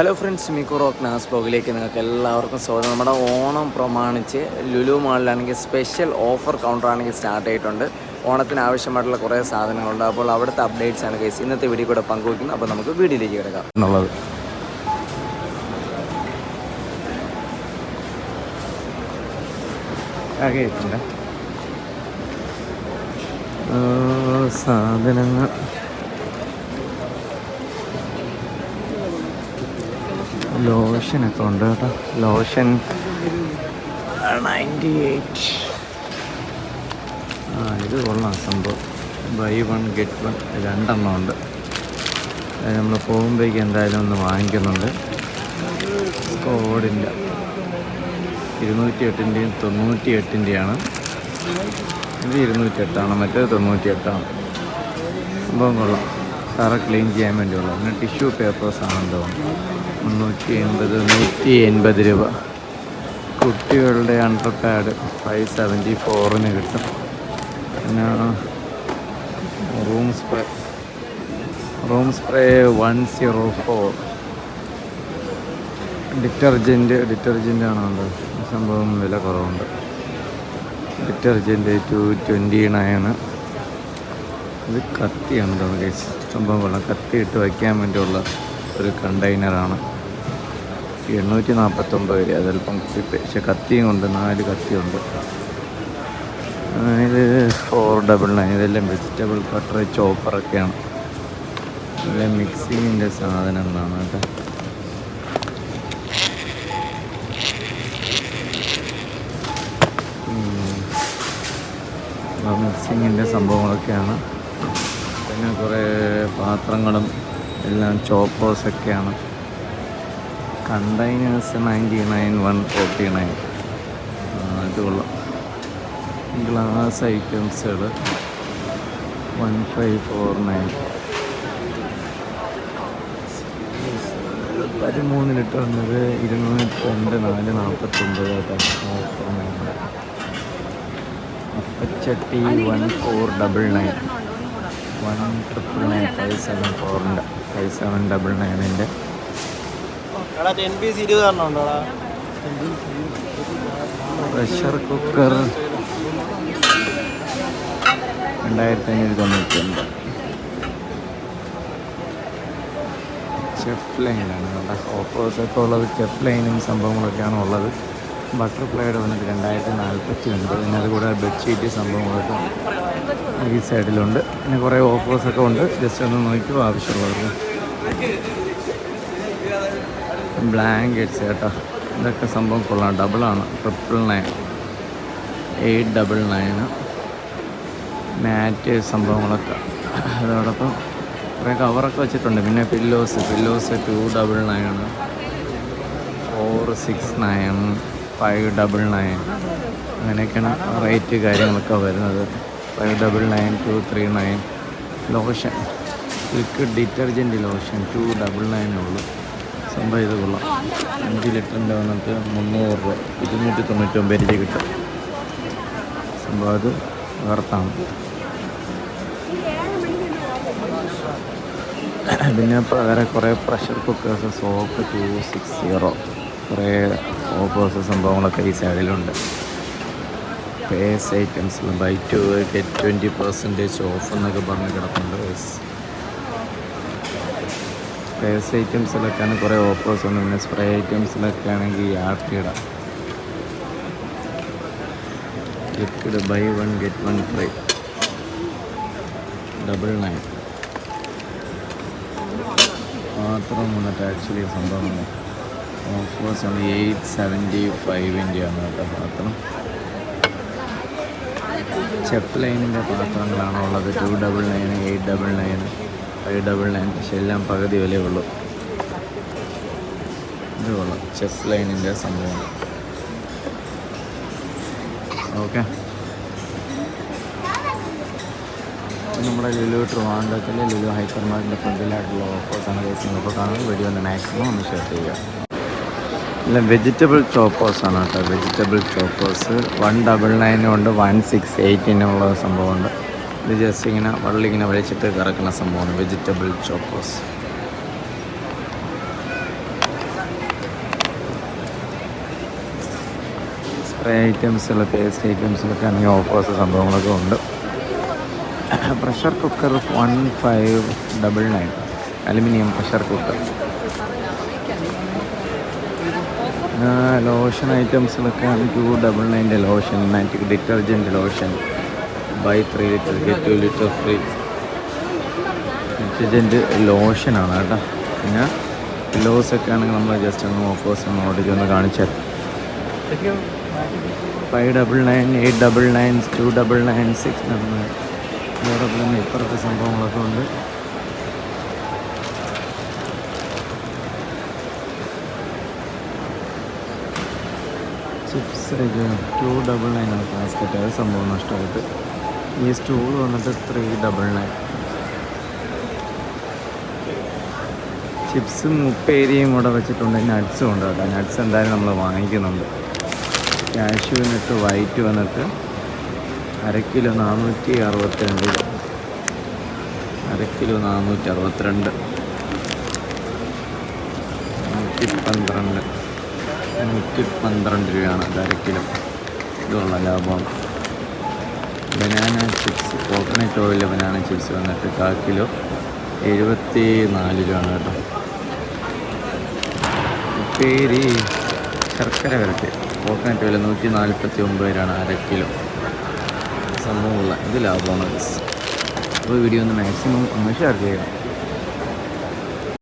Hello friends Mikku rock Naz ബ്ലോഗിലേക്ക് നിങ്ങൾക്ക് എല്ലാവർക്കും സ്വാഗതം. നമ്മുടെ ഓണം പ്രമാണിച്ച് ലുലു മാളിലാണെങ്കിൽ സ്പെഷ്യൽ ഓഫർ കൗണ്ടർ ആണെങ്കിൽ സ്റ്റാർട്ട് ആയിട്ടുണ്ട്. ഓണത്തിന് ആവശ്യമായിട്ടുള്ള കുറേ സാധനങ്ങളുണ്ട്. അപ്പോൾ അവിടുത്തെ അപ്ഡേറ്റ്സ് ആണ് കേസ് ഇന്നത്തെ വീഡിയോ കൂടെ പങ്കുവയ്ക്കുന്നത് അപ്പോൾ നമുക്ക് വീഡിയോയിലേക്ക് കിടക്കാം. എന്നുള്ളത്. സാധനങ്ങൾ. ലോഷനൊക്കെ ഉണ്ട് കേട്ടോ. Lotion ninety eight. ആ ഇത് കൊള്ളാം സംഭവം. ബൈ വൺ ഗെറ്റ് വൺ രണ്ടെണ്ണം ഉണ്ട്. നമ്മൾ പോകുമ്പോഴേക്ക് എന്തായാലും ഒന്ന് വാങ്ങിക്കുന്നുണ്ട്. കോഡില്ല ഇരുന്നൂറ്റി എട്ടിന്റെയും തൊണ്ണൂറ്റി എട്ടിന്റെയാണ് ഇത് ഇരുന്നൂറ്റി എട്ടാണ് മറ്റേത് തൊണ്ണൂറ്റി എട്ടാണ് സംഭവം കൊള്ളാം. തറ ക്ലീൻ ചെയ്യാൻ വേണ്ടിയുള്ള പിന്നെ ടിഷ്യൂ പേപ്പേഴ്സാണ് എന്തോ. മുന്നൂറ്റി എൺപത് നൂറ്റി എൺപത് രൂപ. കുട്ടികളുടെ അണ്ടർ പാഡ് ഫൈവ് സെവന്റി ഫോറിന് കിട്ടും. പിന്നെ room spray room spray one zero four detergent detergent ആണോ സംഭവം വില കുറവുണ്ട്. ഡിറ്റർജന്റ് ടു ട്വന്റി നയന് ഇത് കത്തിയാണ് കേട്ടോ സംഭവം കൊള്ളാം. കത്തി ഇട്ട് വയ്ക്കാൻ വേണ്ടിയുള്ള ഒരു കണ്ടെയ്നറാണ് എണ്ണൂറ്റി നാൽപ്പത്തൊമ്പത് രൂപ. അതല്പം പക്ഷേ കത്തിയും കൊണ്ട് നാല് കത്തിയുണ്ട്. ഇത് ഫോർ ഡബിൾ നയൻ ഇതെല്ലാം വെജിറ്റബിൾ കട്ടർ ചോപ്പറൊക്കെയാണ് ഇതെല്ലാം മിക്സിങ്ങിന്റെ സാധനങ്ങളാണ് കേട്ടോ. മിക്സിങ്ങിന്റെ സംഭവങ്ങളൊക്കെയാണ്. പിന്നെ കുറേ പാത്രങ്ങളും എല്ലാം ചോപ്പേഴ്സൊക്കെയാണ് containers ninety nine one forty nine ഇത് ഗ്ലാസ് ഐറ്റംസുകൾ വൺ ഫൈവ് ഫോർ നയൻ പതിമൂന്ന് ലിറ്റർ വന്നത് ഇരുന്നൂറ്റി രണ്ട് നാല് നാൽപ്പത്തൊമ്പത് offer അപ്പച്ചട്ടി one four double nine one triple nine five seven ഫോറിന്റെ ഫൈവ് സെവൻ ഡബിൾ നയനിന്റെ പ്രഷർ കുക്കർ രണ്ടായിരത്തി അഞ്ഞൂറ്റി തൊണ്ണൂറ്റി ഒൻപത് ചെഫ് ലൈനാണ് നമ്മുടെ ഓഫേഴ്സൊക്കെ ഉള്ളത് ചെഫ് ലൈനും സംഭവങ്ങളൊക്കെയാണ് ഉള്ളത്. ബട്ടർഫ്ലൈയുടെ വന്നിട്ട് രണ്ടായിരത്തി നാൽപ്പത്തി ഒൻപത് പിന്നെ അതുകൂടാതെ ബെഡ്ഷീറ്റ് സംഭവങ്ങളൊക്കെ ഈ സൈഡിലുണ്ട്. പിന്നെ കുറേ ഓഫേഴ്സൊക്കെ ഉണ്ട്. ജസ്റ്റ് ഒന്ന് നോക്കിയോ ആവശ്യമുള്ളവർക്ക്. ബ്ലാങ്കറ്റ്സ് കേട്ടോ. ഇതൊക്കെ സംഭവം കൊള്ളാം. ഡബിളാണ്. Triple nine. Eight double nine. Mat സംഭവങ്ങളൊക്കെ. അതോടൊപ്പം കുറേ കവറൊക്കെ വെച്ചിട്ടുണ്ട്. പിന്നെ pillows. Pillows two double nine four six nine. Five double nine. അങ്ങനെയൊക്കെയാണ് റേറ്റ് കാര്യങ്ങളൊക്കെ വരുന്നത്. Five double nine two three nine. Lotion. Liquid detergent lotion two double നയനേ ഉള്ളൂ. സംഭവം ഇത് കൊള്ളാം. അഞ്ച് ലിറ്ററിന്റെ വന്നിട്ട് മുന്നൂറ് രൂപ. ഇരുന്നൂറ്റി തൊണ്ണൂറ്റൊമ്പത് രൂപ കിട്ടും. സംഭവം അത് വർത്താണ് പിന്നെ വേറെ കുറേ pressure cookers soap two six zero കുറേ ഓഫേഴ്സ് സംഭവങ്ങളൊക്കെ ഈ സൈഡിലുണ്ട് paste items buy two get twenty percentage off എന്നൊക്കെ പറഞ്ഞ് കിടക്കുന്നുണ്ട് പേസ് ഐറ്റംസിലൊക്കെയാണ് കുറേ ഓഫേഴ്സ് ഉണ്ട് പിന്നെ സ്പ്രേ ഐറ്റംസിലൊക്കെ ആണെങ്കിൽ ആർട്ടിയുടെ liquid buy one get one free double nine മാത്രം വന്നിട്ട് ആക്ച്വലി ഓഫേഴ്സ് ആണ് എയ്റ്റ് സെവന്റി ഫൈവിന്റെ ആണ് കേട്ടോ പാത്രം. ചെപ്പ് ലൈനിന്റെ പാത്രങ്ങളാണ് ഉള്ളത്. Two double nine eight double nine five double nine പക്ഷെ എല്ലാം പകുതി വിലയേ ഉള്ളൂ. ഇത് കൊള്ളാം. ലൈനിന്റെ സംഭവം. ഓക്കെ. നമ്മുടെ ലുലു ട്രിവാൻഡ്രത്തിലെ ലുലു ഹൈപ്പർ മാർക്കിന്റെ ഫ്രണ്ടിലായിട്ടുള്ള ഓഫേഴ്സാണ് കേസ് നിങ്ങൾക്ക് കാണുന്നത് വീഡിയോ ഒന്ന് മാക്സിമം ഒന്ന് ഷെയർ ചെയ്യുക. അല്ല വെജിറ്റബിൾ ചോപ്പേഴ്സാണ് കേട്ടോ. വെജിറ്റബിൾ ചോപ്പേഴ്സ് വൺ ഡബിൾ നയനുണ്ട് വൺ സിക്സ് എയ്റ്റീനുള്ള സംഭവമുണ്ട്. ഇത് ജസ്റ്റ് ഇങ്ങനെ വള്ളി ഇങ്ങനെ വലിച്ചിട്ട് കറക്കുന്ന സംഭവമാണ് വെജിറ്റബിൾ ചോപ്പേഴ്സ് സ്പ്രേ ഐറ്റംസിൽ പേസ്റ്റ് ഐറ്റംസിലൊക്കെ ആണെങ്കിൽ ഓഫേഴ്സ് സംഭവങ്ങളൊക്കെ ഉണ്ട്. Pressure cooker one five double nine aluminium pressure cooker lotion ഐറ്റംസിലൊക്കെ two double നയന്റെ lotion matic detergent lotion buy three litre get two litre free detergent ലോഷനാണ് കേട്ടോ. പിന്നെ പില്ലോസൊക്കെ ആണെങ്കിൽ നമ്മൾ ജസ്റ്റ് ഒന്ന് ഓഫേഴ്സ് ഒന്ന് ഓടിച്ച് ഒന്ന് കാണിച്ചാൽ five double nine eight double nine two double nine six double nine അതോടൊപ്പം ഇപ്പുറത്തെ സംഭവങ്ങളൊക്കെ ഉണ്ട്. ചിപ്സ് ടു ഡബിൾ നയൻ ആണ് ബാസ്ക്കറ്റ് അത് സംഭവം നഷ്ടമായിട്ട്. ഈ സ്റ്റൂൾ വന്നിട്ട് ത്രീ ഡബിൾ നയൻ ചിപ്സും മുപ്പേരിയും കൂടെ വെച്ചിട്ടുണ്ട്. നട്ട്സും ഉണ്ട് കേട്ടോ. നട്ട്സ് എന്തായാലും നമ്മൾ വാങ്ങിക്കുന്നുണ്ട്. കാഷ്യൂ വന്നിട്ട് വൈറ്റ് വന്നിട്ട് അര കിലോ നാനൂറ്റി അറുപത്തിരണ്ട്. അര കിലോ നാനൂറ്റി അറുപത്തിരണ്ട്. നൂറ്റി പന്ത്രണ്ട്. നൂറ്റി പന്ത്രണ്ട് രൂപയാണ് അത് ഇതുള്ള ലാഭം. ബനാന ചിപ്സ് കോക്കനട്ട് ഓയിലിലെ ബനാന ചിപ്സ് വന്നിട്ട് കാൽ കിലോ എഴുപത്തി നാല് രൂപയാണ് കേട്ടോ. പേര് ശർക്കര വരട്ടി. കോക്കനട്ട് ഓയിൽ നൂറ്റി നാൽപ്പത്തി ഒമ്പത് രൂപയാണ് അര കിലോ. സംഭവമുള്ള ഇത് ലാഭമാണ് അപ്പോൾ വീഡിയോ ഒന്ന് മാക്സിമം ഒന്ന് ഷെയർ ചെയ്യുക.